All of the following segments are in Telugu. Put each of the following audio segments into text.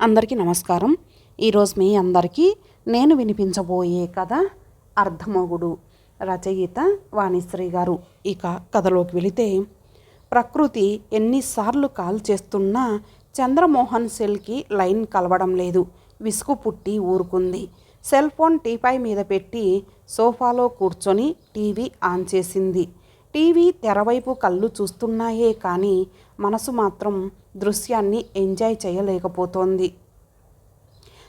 అందరికీ నమస్కారం. ఈరోజు మీ అందరికీ నేను వినిపించబోయే కథ అర్ధమొగుడు రచయిత వాణిశ్రీ గారు. ఇక కథలోకి వెళితే ప్రకృతి ఎన్నిసార్లు కాల్ చేస్తున్నా చంద్రమోహన్ సెల్కి లైన్ కలవడం లేదు. విసుగు పుట్టి ఊరుకుంది. సెల్ ఫోన్ టీపాయ్ మీద పెట్టి సోఫాలో కూర్చొని టీవీ ఆన్ చేసింది. టీవీ తెరవైపు కళ్ళు చూస్తున్నాయే కానీ మనసు మాత్రం దృశ్యాన్ని ఎంజాయ్ చేయలేకపోతోంది.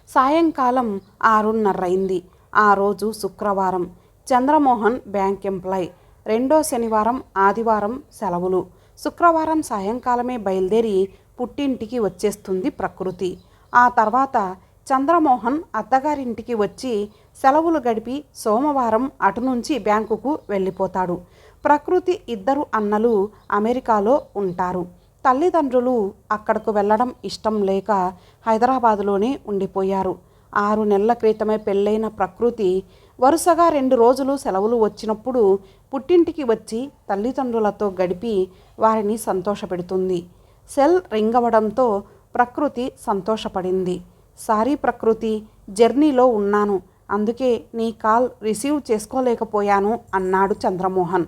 సాయంకాలం ఆరున్నరైంది ఆ రోజు శుక్రవారం. Chandramohan bank employee. రెండో శనివారం ఆదివారం సెలవులు. శుక్రవారం సాయంకాలమే బయలుదేరి పుట్టింటికి వచ్చేస్తుంది ప్రకృతి. ఆ తర్వాత చంద్రమోహన్ అత్తగారింటికి వచ్చి సెలవులు గడిపి సోమవారం అటు నుంచి బ్యాంకుకు వెళ్ళిపోతాడు. ప్రకృతి ఇద్దరు అన్నలు అమెరికాలో ఉంటారు. తల్లిదండ్రులు అక్కడకు వెళ్ళడం ఇష్టం లేక హైదరాబాదులోనే ఉండిపోయారు. ఆరు నెలల క్రితమే పెళ్ళైన ప్రకృతి వరుసగా రెండు రోజులు సెలవులు వచ్చినప్పుడు పుట్టింటికి వచ్చి తల్లిదండ్రులతో గడిపి వారిని సంతోషపెడుతుంది. సెల్ రింగ్ అవ్వడంతో ప్రకృతి సంతోషపడింది. సారీ ప్రకృతి జర్నీలో ఉన్నాను. అందుకే నీ కాల్ రిసీవ్ చేసుకోలేకపోయాను అన్నాడు చంద్రమోహన్.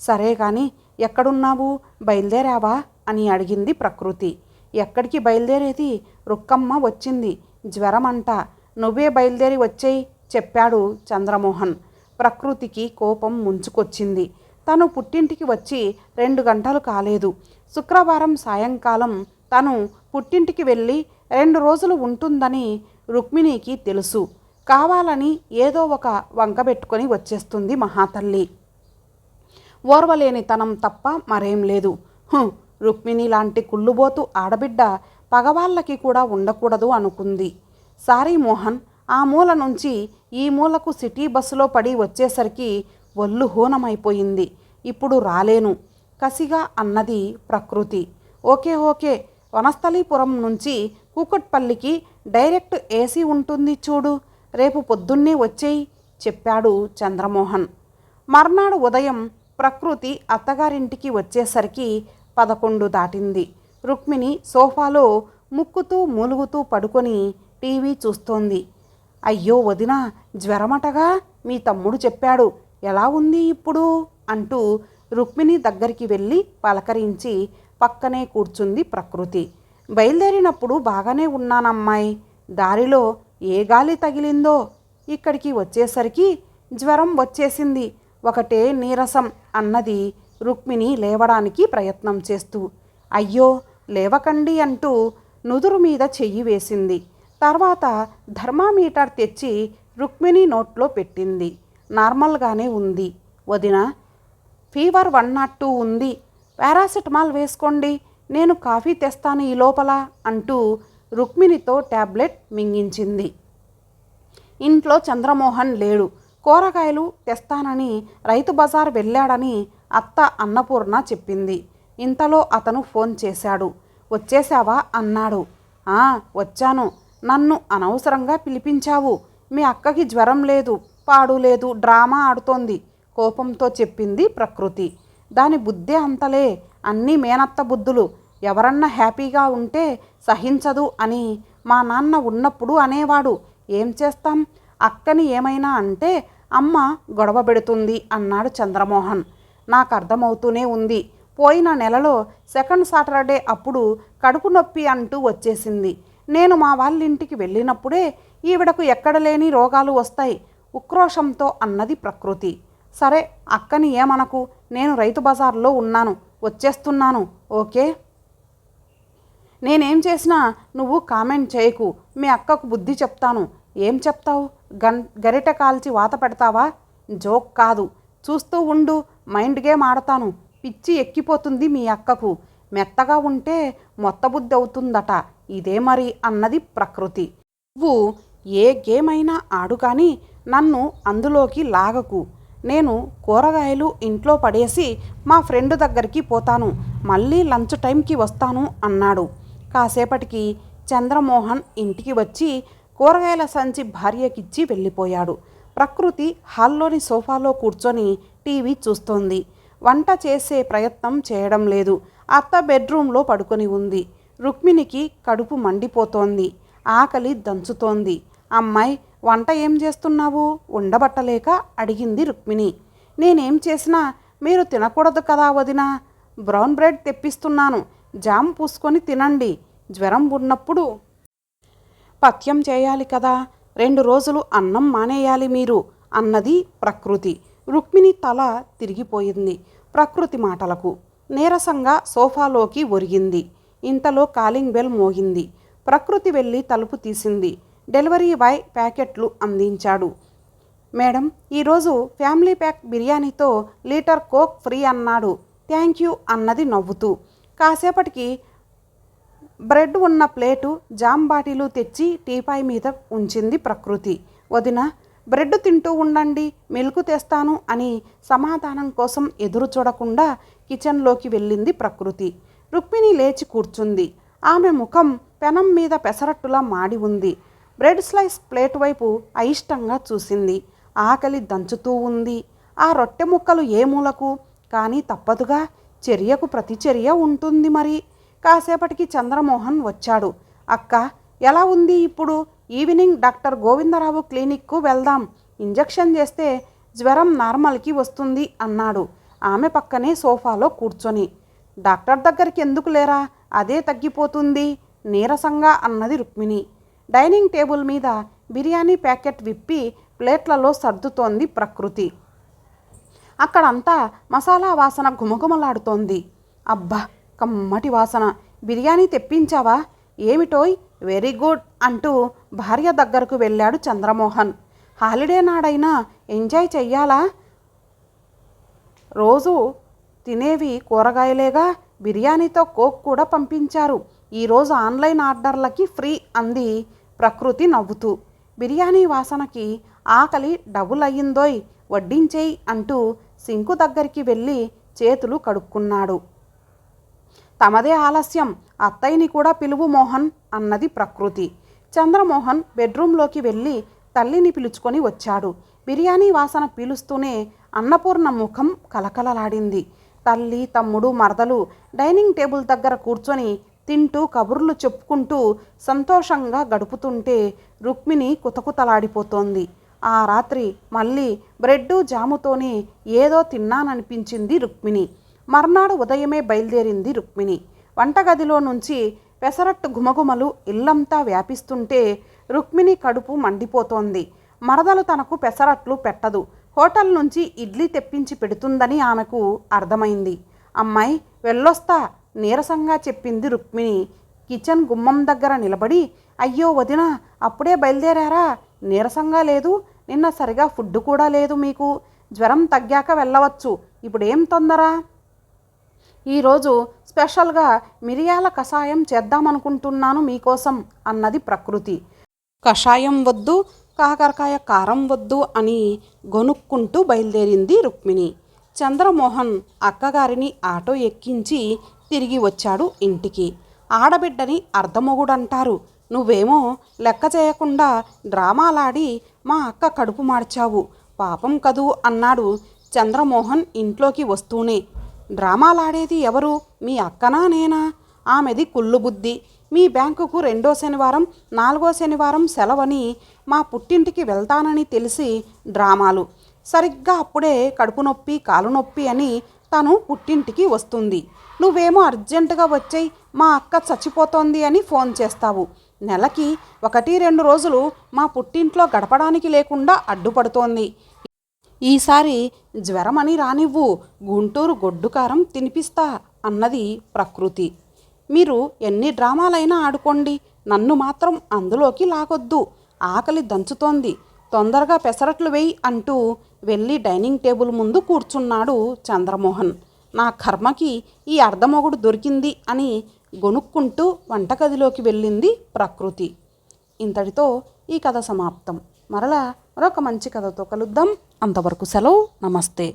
సరే కానీ ఎక్కడున్నావు? బయలుదేరావా? అని అడిగింది ప్రకృతి. ఎక్కడికి బయలుదేరేది? రుక్కమ్మ వచ్చింది. జ్వరమంట. నువ్వే బయలుదేరి వచ్చేయి చెప్పాడు చంద్రమోహన్. ప్రకృతికి కోపం ముంచుకొచ్చింది. తను పుట్టింటికి వచ్చి రెండు గంటలు కాలేదు. శుక్రవారం సాయంకాలం తను పుట్టింటికి వెళ్ళి రెండు రోజులు ఉంటుందని రుక్మిణికి తెలుసు. కావాలని ఏదో ఒక వంక పెట్టుకొని వచ్చేస్తుంది మహాతల్లి. ఓర్వలేనితనం తప్ప మరేం లేదు. రుక్మిణి లాంటి కుళ్ళుబోతు ఆడబిడ్డ పగవాళ్ళకి కూడా ఉండకూడదు అనుకుంది. సారీ మోహన్ ఆ మూల నుంచి ఈ మూలకు సిటీ బస్సులో పడి వచ్చేసరికి ఒళ్ళు హూనమైపోయింది. ఇప్పుడు రాలేను. కసిగా అన్నది ప్రకృతి. ఓకే ఓకే వనస్థలీపురం నుంచి కూకట్పల్లికి డైరెక్ట్ ఏసీ ఉంటుంది చూడు. రేపు పొద్దున్నే వచ్చేయి చెప్పాడు చంద్రమోహన్. మర్నాడు ఉదయం ప్రకృతి అత్తగారింటికి వచ్చేసరికి పదకొండు దాటింది. రుక్మిణి సోఫాలో ముక్కుతూ మూలుగుతూ పడుకొని టీవీ చూస్తోంది. అయ్యో వదిన జ్వరమటగా మీ తమ్ముడు చెప్పాడు. ఎలా ఉంది ఇప్పుడు? అంటూ రుక్మిణి దగ్గరికి వెళ్ళి పలకరించి పక్కనే కూర్చుంది ప్రకృతి. బయలుదేరినప్పుడు బాగానే ఉన్నానమ్మాయి. దారిలో ఏ గాలి తగిలిందో ఇక్కడికి వచ్చేసరికి జ్వరం వచ్చేసింది. ఒకటే నీరసం అన్నది రుక్మిణి లేవడానికి ప్రయత్నం చేస్తూ అయ్యో లేవకండి అంటూ నుదురు మీద చెయ్యి వేసింది. తర్వాత థర్మామీటర్ తెచ్చి రుక్మిణి నోట్లో పెట్టింది. నార్మల్గానే ఉంది. వదిన ఫీవర్ వన్ నాట్ టూ ఉంది. పారాసిటమాల్ వేసుకోండి. నేను కాఫీ తెస్తాను ఈ లోపల అంటూ రుక్మిణితో ట్యాబ్లెట్ మింగించింది. ఇంట్లో చంద్రమోహన్ లేడు. కూరగాయలు తెస్తానని రైతు బజార్ వెళ్ళాడని అత్త అన్నపూర్ణ చెప్పింది. ఇంతలో అతను ఫోన్ చేశాడు. వచ్చేశావా? అన్నాడు. ఆ వచ్చాను. నన్ను అనవసరంగా పిలిపించావు. మీ అక్కకి జ్వరం లేదు పాడు లేదు డ్రామా ఆడుతోంది కోపంతో చెప్పింది ప్రకృతి. దాని బుద్ధే అంతలే. అన్నీ మేనత్త బుద్ధులు. ఎవరన్నా హ్యాపీగా ఉంటే సహించదు అని మా నాన్న ఉన్నప్పుడు అనేవాడు. ఏం చేస్తాం? అక్కని ఏమైనా అంటే అమ్మ గొడవ పెడుతుంది అన్నాడు చంద్రమోహన్. నాకు అర్థమవుతూనే ఉంది. పోయిన నెలలో సెకండ్ సాటర్డే అప్పుడు కడుపు నొప్పి అంటూ వచ్చేసింది. నేను మా వాళ్ళ ఇంటికి వెళ్ళినప్పుడే ఈవిడకు ఎక్కడ లేని రోగాలు వస్తాయి ఉక్రోషంతో అన్నది ప్రకృతి. సరే అక్కని ఏమనకు? నేను రైతు బజార్లో ఉన్నాను. వచ్చేస్తున్నాను. ఓకే? నేనేం చేసినా నువ్వు కామెంట్ చేయకు. మీ అక్కకు బుద్ధి చెప్తాను. ఏం చెప్తావు? గన్ గరిట కాల్చి వాత పెడతావా? జోక్ కాదు. చూస్తూ ఉండు మైండ్ గేమ్ ఆడతాను. పిచ్చి ఎక్కిపోతుంది మీ అక్కకు. మెత్తగా ఉంటే మొత్తబుద్ధి అవుతుందట. ఇదే మరి అన్నది ప్రకృతి. నువ్వు ఏ గేమ్ అయినా ఆడు కానీ నన్ను అందులోకి లాగకు. నేను కూరగాయలు ఇంట్లో పడేసి మా ఫ్రెండ్ దగ్గరికి పోతాను. మళ్ళీ లంచ్ టైంకి వస్తాను అన్నాడు. కాసేపటికి చంద్రమోహన్ ఇంటికి వచ్చి కూరగాయల సంచి భార్యకిచ్చి వెళ్ళిపోయాడు. ప్రకృతి హాల్లోని సోఫాలో కూర్చొని టీవీ చూస్తోంది. వంట చేసే ప్రయత్నం చేయడం లేదు. అత్త బెడ్రూమ్లో పడుకొని ఉంది. రుక్మిణికి కడుపు మండిపోతోంది. ఆకలి దంచుతోంది. అమ్మాయి వంట ఏం చేస్తున్నావు? ఉండబట్టలేక? అడిగింది రుక్మిణి. నేనేం చేసినా మీరు తినకూడదు కదా వదినా. Brown bread తెప్పిస్తున్నాను. జామ్ పూసుకొని తినండి. జ్వరం ఉన్నప్పుడు పథ్యం చేయాలి కదా. రెండు రోజులు అన్నం మానేయాలి మీరు అన్నది ప్రకృతి. రుక్మిణి తల తిరిగిపోయింది ప్రకృతి మాటలకు. నీరసంగా సోఫాలోకి ఒరిగింది. ఇంతలో కాలింగ్ బెల్ మోగింది. ప్రకృతి వెళ్ళి తలుపు తీసింది. డెలివరీ బాయ్ ప్యాకెట్లు అందించాడు. మేడం ఈరోజు ఫ్యామిలీ ప్యాక్ బిర్యానీతో లీటర్ కోక్ ఫ్రీ అన్నాడు. థ్యాంక్ యూ అన్నది నవ్వుతూ. కాసేపటికి బ్రెడ్ ఉన్న ప్లేటు జామ్ బాటిలు తెచ్చి టీపాయ్ మీద ఉంచింది ప్రకృతి. వదిన బ్రెడ్ తింటూ ఉండండి మిల్క్ తెస్తాను అని సమాధానం కోసం ఎదురు చూడకుండా కిచెన్లోకి వెళ్ళింది ప్రకృతి. రుక్మిణి లేచి కూర్చుంది. ఆమె ముఖం పెనం మీద పెసరట్టులా మాడి ఉంది. బ్రెడ్ స్లైస్ ప్లేట్ వైపు అయిష్టంగా చూసింది. ఆకలి దంచుతూ ఉంది. ఆ రొట్టె ముక్కలు ఏ మూలకు? కానీ తప్పదుగా చర్యకు ప్రతిచర్య ఉంటుంది మరి. కాసేపటికి చంద్రమోహన్ వచ్చాడు. అక్క ఎలా ఉంది ఇప్పుడు? ఈవినింగ్ డాక్టర్ గోవిందరావు క్లినిక్కు వెళ్దాం. ఇంజెక్షన్ చేస్తే జ్వరం నార్మల్కి వస్తుంది అన్నాడు. ఆమె పక్కనే సోఫాలో కూర్చొని. డాక్టర్ దగ్గరికి ఎందుకు లేరా? అదే తగ్గిపోతుంది నీరసంగా అన్నది రుక్మిణి. డైనింగ్ టేబుల్ మీద బిర్యానీ ప్యాకెట్ విప్పి ప్లేట్లలో సర్దుతోంది ప్రకృతి. అక్కడంతా మసాలా వాసన ఘుమఘుమలాడుతోంది. అబ్బా! కమ్మటి వాసన. బిర్యానీ తెప్పించావా? ఏమిటోయ్? వెరీ గుడ్ అంటూ భార్య దగ్గరకు వెళ్ళాడు చంద్రమోహన్. హాలిడే నాడైనా ఎంజాయ్ చెయ్యాలా? రోజు తినేవి కూరగాయలేగా? బిర్యానీతో కోక్ కూడా పంపించారు. ఈరోజు ఆన్లైన్ ఆర్డర్లకి ఫ్రీ అంది ప్రకృతి నవ్వుతూ. బిర్యానీ వాసనకి ఆకలి డబుల్ అయ్యిందోయ్ వడ్డించేయి అంటూ సింకు దగ్గరికి వెళ్ళి చేతులు కడుక్కున్నాడు. తమదే ఆలస్యం. అత్తయ్యని కూడా పిలువు మోహన్ అన్నది ప్రకృతి. చంద్రమోహన్ బెడ్రూంలోకి వెళ్ళి తల్లిని పిలుచుకొని వచ్చాడు. బిర్యానీ వాసన పీలుస్తూనే అన్నపూర్ణ ముఖం కలకలలాడింది. తల్లి తమ్ముడు మరదలు డైనింగ్ టేబుల్ దగ్గర కూర్చొని తింటూ కబుర్లు చెప్పుకుంటూ సంతోషంగా గడుపుతుంటే రుక్మిణి కుతకుతలాడిపోతోంది. ఆ రాత్రి మళ్ళీ బ్రెడ్డు జాముతోనే ఏదో తిన్నాననిపించింది రుక్మిణి. మర్నాడు ఉదయమే బయలుదేరింది రుక్మిణి. వంటగదిలో నుంచి పెసరట్టు గుమగుమలు ఇల్లంతా వ్యాపిస్తుంటే రుక్మిణి కడుపు మండిపోతోంది. మరదలు తనకు పెసరట్లు పెట్టదు. హోటల్ నుంచి ఇడ్లీ తెప్పించి పెడుతుందని ఆమెకు అర్థమైంది. అమ్మాయి వెళ్ళొస్తా నీరసంగా చెప్పింది రుక్మిణి. కిచెన్ గుమ్మం దగ్గర నిలబడి అయ్యో వదిన అప్పుడే బయలుదేరారా? నీరసంగా లేదు. నిన్న సరిగా ఫుడ్ కూడా లేదు మీకు. జ్వరం తగ్గాక వెళ్ళవచ్చు. ఇప్పుడేం తొందర? ఈరోజు స్పెషల్గా మిరియాల కషాయం చేద్దామనుకుంటున్నాను మీకోసం అన్నది ప్రకృతి. కషాయం వద్దు కాకరకాయ కారం వద్దు అని గొనుక్కుంటూ బయలుదేరింది రుక్మిణి. చంద్రమోహన్ అక్కగారిని ఆటో ఎక్కించి తిరిగి వచ్చాడు ఇంటికి. ఆడబిడ్డని అర్ధమొగుడంటారు. నువ్వేమో లెక్క చేయకుండా డ్రామాలాడి మా అక్క కడుపు మార్చావు. పాపం కదూ అన్నాడు చంద్రమోహన్ ఇంట్లోకి వస్తూనే. డ్రామాలాడేది ఎవరు? మీ అక్కనా నేనా? ఆమెది కుళ్ళు బుద్ధి. మీ బ్యాంకుకు రెండో శనివారం నాలుగో శనివారం సెలవని మా పుట్టింటికి వెళ్తానని తెలిసి డ్రామాలు. సరిగ్గా అప్పుడే కడుపు నొప్పి కాలు నొప్పి అని తను పుట్టింటికి వస్తుంది. నువ్వేమో అర్జెంటుగా వచ్చేయి మా అక్క చచ్చిపోతోంది అని ఫోన్ చేస్తావు. నెలకి ఒకటి రెండు రోజులు మా పుట్టింట్లో గడపడానికి లేకుండా అడ్డుపడుతోంది. ఈసారి జ్వరమని రానివ్వు గుంటూరు గొడ్డుకారం తినిపిస్తా అన్నది ప్రకృతి. మీరు ఎన్ని డ్రామాలైనా ఆడుకోండి నన్ను మాత్రం అందులోకి లాగొద్దు ఆకలి దంచుతోంది తొందరగా పెసరట్లు వేయి అంటూ వెళ్ళి డైనింగ్ టేబుల్ ముందు కూర్చున్నాడు చంద్రమోహన్. నా కర్మకి ఈ అర్ధమొగుడు దొరికింది అని గొనుక్కుంటూ వంటగదిలోకి వెళ్ళింది ప్రకృతి. ఇంతటితో ఈ కథ సమాప్తం. మరలా మరొక మంచి కథతో కలుద్దాం. అంతవరకు సెలవు. నమస్తే.